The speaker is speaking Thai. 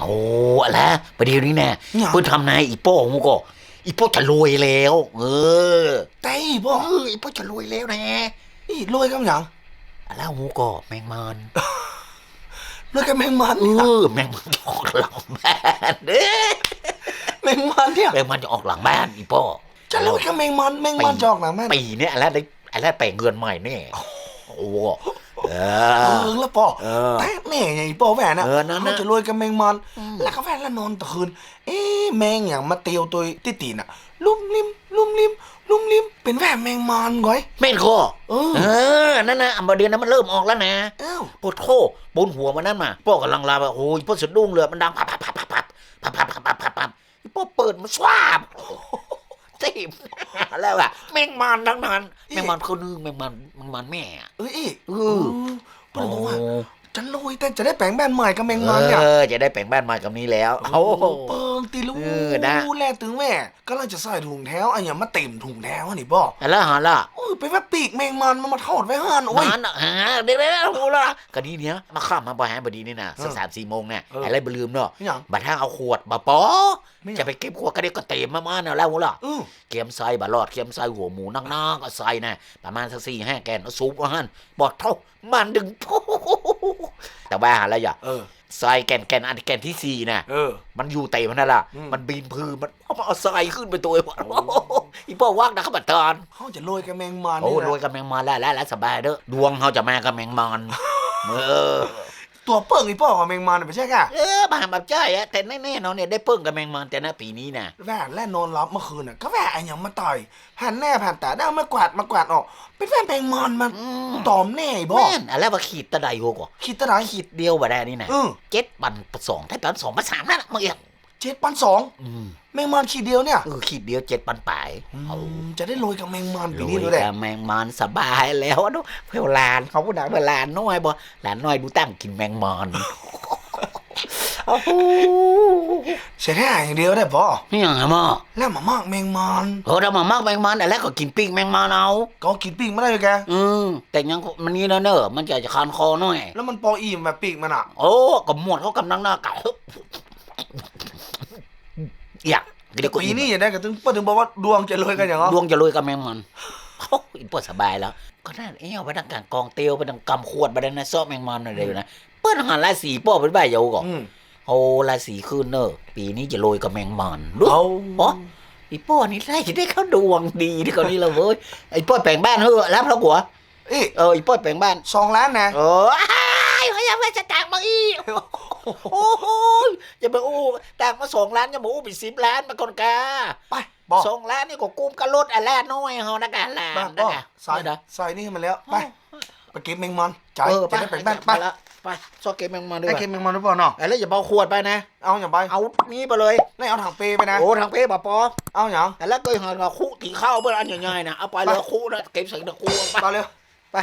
โอ้อะไรประเดี๋ยวนี้แน่หยังเพิ่นทำนายอีโป้งูก็อีโป้จะรวยแล้ว เออแต่อีบ่เอออีโป้จะรวยแล้วนะอีรวยกับหยังแล้วงูก็แมงมันรวยกับแมงมันเออแมงมันจะออกหลังบ้านเด้อแมงมันเนี่ยแมงมันจะออกหลังบ้านอีโป้จะรวยกับแมงมันแมงมันจอกหลังแม่นปีเนี้ยอะไรได้อะไรแปลงเงินใหม่เนี่ย โอ้โหเอเอออแล้วปอเออ แต่แม่ไงปอแหวนน่ะเออนั่นน่ะเขาจะรวยกับแมงมันอืมแล้วก็แหวนแล้วนอนตะคืน เอ๊ะแมงอย่างมาเตียวตัวติตีน่ะ ลุ่มลิมลุ่มลิมลุ่มลิมเป็นแหวนแมงมันก้อย แม่นคอเออ เออนั่นนะอันบเดือนนั้นมันเริ่มออกแล้วนะเอ้าปวดโคบนหัวมันนั่นมาพ่อกำลังลาแบบโอ้ยพ่อสะดุ้งเลยมันดังพับพับพับพับพับพับพับพับพับพับพับพ่อเปิดมันสวาบ โอ้โหเต็มแล้วอะแมงมันทั้งนั้นแมงมันคนนึงแมงมันแมงมันแม่อะเอ้ยอีเออเปิดบอกว่าจะรวยแต่จะได้แปลงแบนใหม่กับแมงมันเอเนี่ยอจะได้แปลงบ้านใหม่กับนี้แล้วโอ้โหเปิ งตีลูเออนะแลตึงแม่ก็เลยจะใส่ถุงแถวอันอย่างมาเต็มถุงแถวนี่บ่แล้วฮะล่ะโอ้ยไปว่าปีกแมงมันมันมาทอดไว้ห่านโอ้ยนานอะฮะเด็กๆโอ้โหละก็นี้เนี้ยมาข้ามมาบ่ายบดีนี่นะสักสามสี่โมงเนี่ยเออออะไรบลืมเนาะไม่หยังบัดถ้าเอาขวดมาปอไม่หยังจะไปเก็บขวดก็ได้ก็เต็มมาๆเนาะแล้วล่ะอือเกียมไส้บะหลอดเกียมไส้หัวหมูนักๆก็ใส่นะประมาณสักสี่ห้าแกนเอาซุปว่าหันบอดเท่ามันดึงแต่ว่าอะไรอย่า เออ ใส่แกนแกนอันแกนที่สี่น่ะเออ มันอยู่เต็มนั่นแหละอืม มันบินพืนมันเอามาเอาใส่ขึ้นไปตัวไอ้พวกอีพ่อว่างนะครับบัดตอน เขาจะรวยกับแมงมันโอ้นี่นะ รวยกับแมงมันแล้วแล้วแล้วสบายเด้อดวงเขาจะมากับแมงมันเออ ตัวเปิ้งอีป้อกับแมงมันไม่ใช่แกเออมาแบบใจอะแต่แน่ๆเนาะเนี่ยได้เพิ่งกับแมงมันแต่นะปีนี้น่ะแหวนแล่นอนรับเมื่อคืนน่ะก็แหวนอันอย่างมาต่อยหันแน่ผ่านตาได้เอามากวาดมากวาดออก เป็นแหวนแมงมันมันอืมตอมแน่ไอ้บ่แม่นอะไรว่าขีดตะไดโหกว่าคิดตะไหนขีดเดียวบ่ได้นี่นะเออเจ็ดปันสองถ้าปันสองปันสามนั่นน่ะมึงเอียง เจ็ดปันสองอืมแมงมันขีดเดียวเนี่ยเออขีดเดียวเจ็ดปันปลายอืเอามจะได้รวยกับแมงมันปีรนี้วยด้วยแหละกับแมงมันสบายแล้วอะดูเพื่อหลานเขาพูดดังเพื่อหลานน้อยบ่หลานน้อยดูตั้งกินแมงมันโอ้โหเสียแค่อย่างเดียวได้ป่ะนี่ยังไงหมอแล้วมามากแมงมันเออเรามามากแมงมันแต่แล้วก็กินปิ้งแมงมันเอาก็กินปีกไม่ได้เลยแกอืมแต่ยังมันนี่นะเนอะมันจะจะคันคอหน่อย แล้วมันปออิ่มแบบปีกมันอะ โอ้ก็หมดเขากำลังหน้าเก่า อยากเดี๋ยวกูปีนี้อย่าได้กระตึงเปิ้ลถึงบอกว่าดวงจะรวยกันอย่างเหรอดวงจะรวยกับแมงมันโอ้ยปวดสบายแล้ว ก็นั่นเอ้วไปทางกลางกองเตียวไปทางกำขวดไปทางนั้นซอกแมงมันอะไรอยู่นะเปิ้ลหันลายสีป้อไปใบเยาก่อนอืมโอ้ลายสีขึ้นเนอะปีนี้จะรวยกับแมงมันดูเอาปออีป้อนี่ได้จะได้เข้าดวงดีที่เขานี่และเว้ยไอ้ป้อแปลงบ้านเฮ้อรับแล้วกัวเอ้ยเอออีป้อแปลงบ้านสองล้านนะเอออ้ายพยายามจะต่างมาอีกโอ้ โหอย่าไปอู้ต่างมาสองล้านอย่ามาอู้ไปสิบล้านมาก่อนกาไปบอกสองล้านนี่ก็กุ้มกระลดอันแรกน้อยเฮานะกะล้านบ้านะบอกกะใส่เด้อใส่นี่ให้มันแล้วไปไปเก็บแมงมันใจเออจะได้แปลงบ้านไปละไปซอกเก็บแมงมาด้วได้ยเก็บแมงมันหรือเปล่าเนาะไอ้แล้วอย่าเบาขวดไปนะ เอาอย่างไปเอานี้ไปเลยได้เอาถังเปไปนะ โอ้ทางเป้บปอ เอาอย่างแต่แล้วก็หันมาคู่ตีข้าวเพื่ออันใหญ่ๆนะ เอาไปเลยคู่นะเก็บใส่ตะคู่ไปไปเร็วไป